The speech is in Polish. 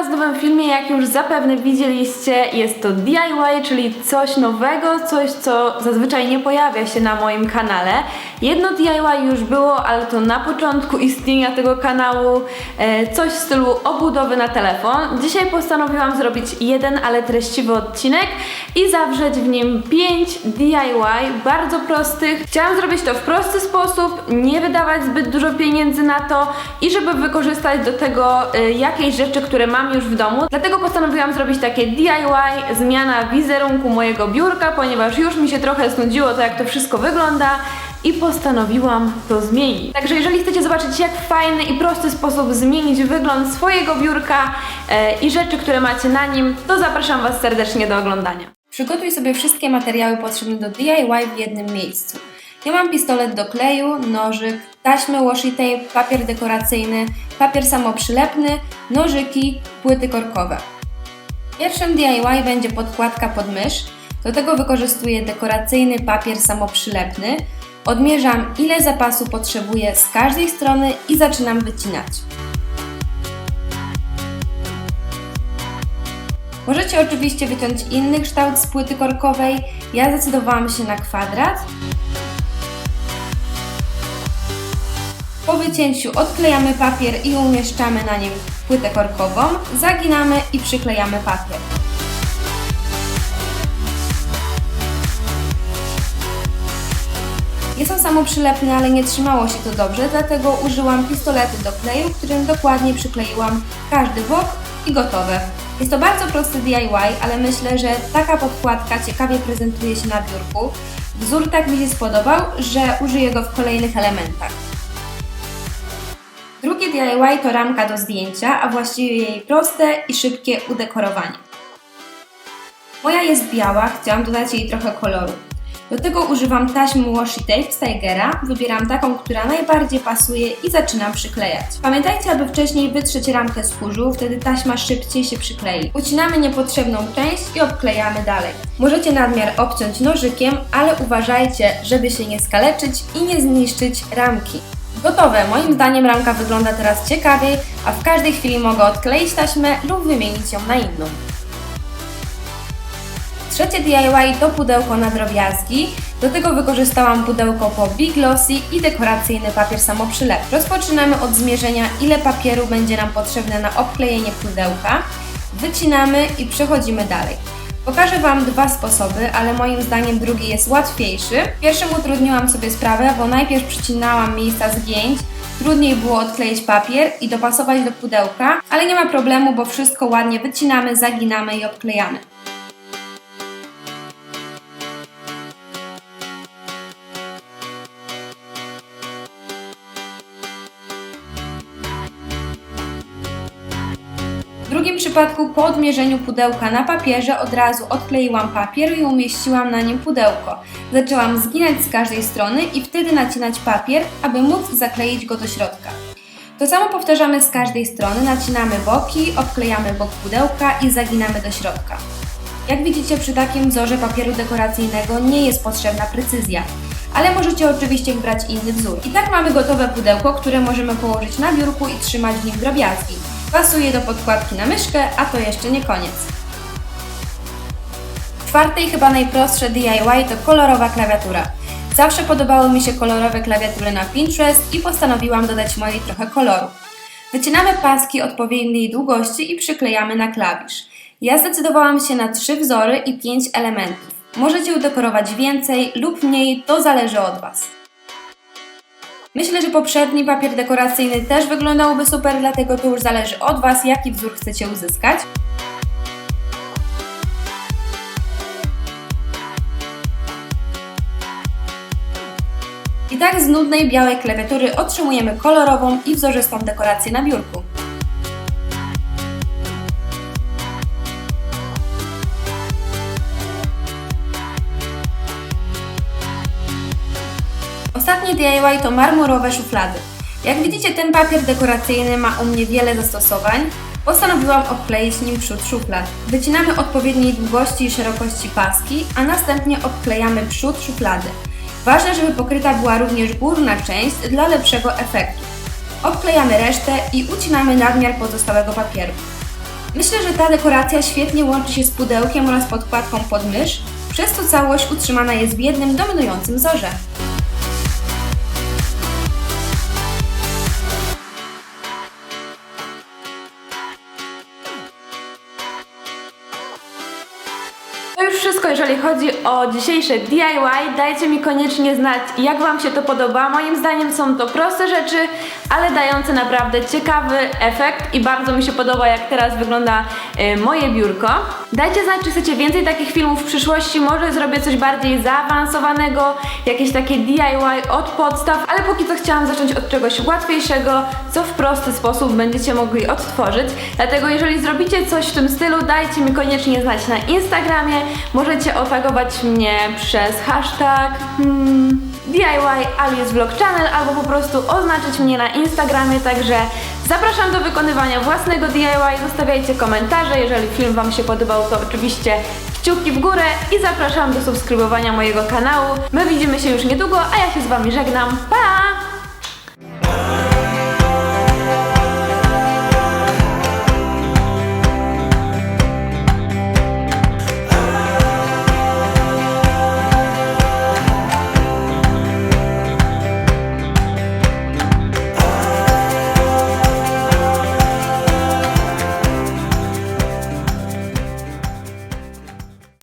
Was w nowym filmie. Jak już zapewne widzieliście, jest to DIY, czyli coś nowego, coś co zazwyczaj nie pojawia się na moim kanale. Jedno DIY już było, ale to na początku istnienia tego kanału, e, coś w stylu obudowy na telefon. Dzisiaj postanowiłam zrobić jeden, ale treściwy odcinek i zawrzeć w nim 5 DIY, bardzo prostych. Chciałam zrobić to w prosty sposób, nie wydawać zbyt dużo pieniędzy na to i żeby wykorzystać do tego y, jakieś rzeczy, które mam już w domu. Dlatego postanowiłam zrobić takie DIY, zmiana wizerunku mojego biurka, ponieważ już mi się trochę znudziło to, jak to wszystko wygląda i postanowiłam to zmienić. Także jeżeli chcecie zobaczyć, jak w fajny i prosty sposób zmienić wygląd swojego biurka e, i rzeczy, które macie na nim, to zapraszam Was serdecznie do oglądania. Przygotuj sobie wszystkie materiały potrzebne do DIY w jednym miejscu. Ja mam pistolet do kleju, nożyk, taśmę washi tape, papier dekoracyjny, papier samoprzylepny, nożyki, płyty korkowe. Pierwszym DIY będzie podkładka pod mysz. Do tego wykorzystuję dekoracyjny papier samoprzylepny. Odmierzam ile zapasu potrzebuję z każdej strony i zaczynam wycinać. Możecie oczywiście wyciąć inny kształt z płyty korkowej. Ja zdecydowałam się na kwadrat. Po wycięciu odklejamy papier i umieszczamy na nim płytę korkową, zaginamy i przyklejamy papier. Jest on samoprzylepny, ale nie trzymało się to dobrze, dlatego użyłam pistoletu do kleju, którym dokładnie przykleiłam każdy bok i gotowe. Jest to bardzo prosty DIY, ale myślę, że taka podkładka ciekawie prezentuje się na biurku. Wzór tak mi się spodobał, że użyję go w kolejnych elementach. DIY to ramka do zdjęcia, a właściwie jej proste i szybkie udekorowanie. Moja jest biała, chciałam dodać jej trochę koloru. Do tego używam taśmy washi tape z Tigera, wybieram taką, która najbardziej pasuje i zaczynam przyklejać. Pamiętajcie, aby wcześniej wytrzeć ramkę z kurzu, wtedy taśma szybciej się przyklei. Ucinamy niepotrzebną część i obklejamy dalej. Możecie nadmiar obciąć nożykiem, ale uważajcie, żeby się nie skaleczyć i nie zniszczyć ramki. Gotowe! Moim zdaniem ramka wygląda teraz ciekawiej, a w każdej chwili mogę odkleić taśmę lub wymienić ją na inną. Trzecie DIY to pudełko na drobiazgi. Do tego wykorzystałam pudełko po Big Glossy i dekoracyjny papier samoprzylepny. Rozpoczynamy od zmierzenia, ile papieru będzie nam potrzebne na obklejenie pudełka. Wycinamy i przechodzimy dalej. Pokażę Wam dwa sposoby, ale moim zdaniem drugi jest łatwiejszy. Pierwszym utrudniłam sobie sprawę, bo najpierw przycinałam miejsca zgięć, trudniej było odkleić papier i dopasować do pudełka, ale nie ma problemu, bo wszystko ładnie wycinamy, zaginamy i obklejamy. W drugim przypadku po odmierzeniu pudełka na papierze od razu odkleiłam papier i umieściłam na nim pudełko. Zaczęłam zginać z każdej strony i wtedy nacinać papier, aby móc zakleić go do środka. To samo powtarzamy z każdej strony, nacinamy boki, obklejamy bok pudełka i zaginamy do środka. Jak widzicie przy takim wzorze papieru dekoracyjnego nie jest potrzebna precyzja, ale możecie oczywiście wybrać inny wzór. I tak mamy gotowe pudełko, które możemy położyć na biurku i trzymać w nim drobiazgi. Pasuje do podkładki na myszkę, a to jeszcze nie koniec. Czwarte i chyba najprostsze DIY to kolorowa klawiatura. Zawsze podobały mi się kolorowe klawiatury na Pinterest i postanowiłam dodać mojej trochę koloru. Wycinamy paski odpowiedniej długości i przyklejamy na klawisz. Ja zdecydowałam się na trzy wzory i pięć elementów. Możecie udekorować więcej lub mniej, to zależy od Was. Myślę, że poprzedni papier dekoracyjny też wyglądałby super, dlatego to już zależy od Was, jaki wzór chcecie uzyskać. I tak z nudnej białej klawiatury otrzymujemy kolorową i wzorzystą dekorację na biurku. Ostatni DIY to marmurowe szuflady. Jak widzicie, ten papier dekoracyjny ma u mnie wiele zastosowań. Postanowiłam obkleić nim przód szuflad. Wycinamy odpowiedniej długości i szerokości paski, a następnie obklejamy przód szuflady. Ważne, żeby pokryta była również górna część dla lepszego efektu. Obklejamy resztę i ucinamy nadmiar pozostałego papieru. Myślę, że ta dekoracja świetnie łączy się z pudełkiem oraz podkładką pod mysz, przez co całość utrzymana jest w jednym dominującym wzorze. Już wszystko, jeżeli chodzi o dzisiejsze DIY. Dajcie mi koniecznie znać, jak Wam się to podoba. Moim zdaniem są to proste rzeczy, ale dające naprawdę ciekawy efekt i bardzo mi się podoba, jak teraz wygląda y, moje biurko. Dajcie znać, czy chcecie więcej takich filmów w przyszłości. Może zrobię coś bardziej zaawansowanego, jakieś takie DIY od podstaw, ale póki co chciałam zacząć od czegoś łatwiejszego, co w prosty sposób będziecie mogli odtworzyć. Dlatego jeżeli zrobicie coś w tym stylu, dajcie mi koniecznie znać na Instagramie. Możecie otagować mnie przez hashtag hmm, DIY Alice Vlog Channel albo po prostu oznaczyć mnie na Instagramie, także zapraszam do wykonywania własnego DIY, zostawiajcie komentarze, jeżeli film Wam się podobał to oczywiście kciuki w górę i zapraszam do subskrybowania mojego kanału. My widzimy się już niedługo, a ja się z Wami żegnam. Pa!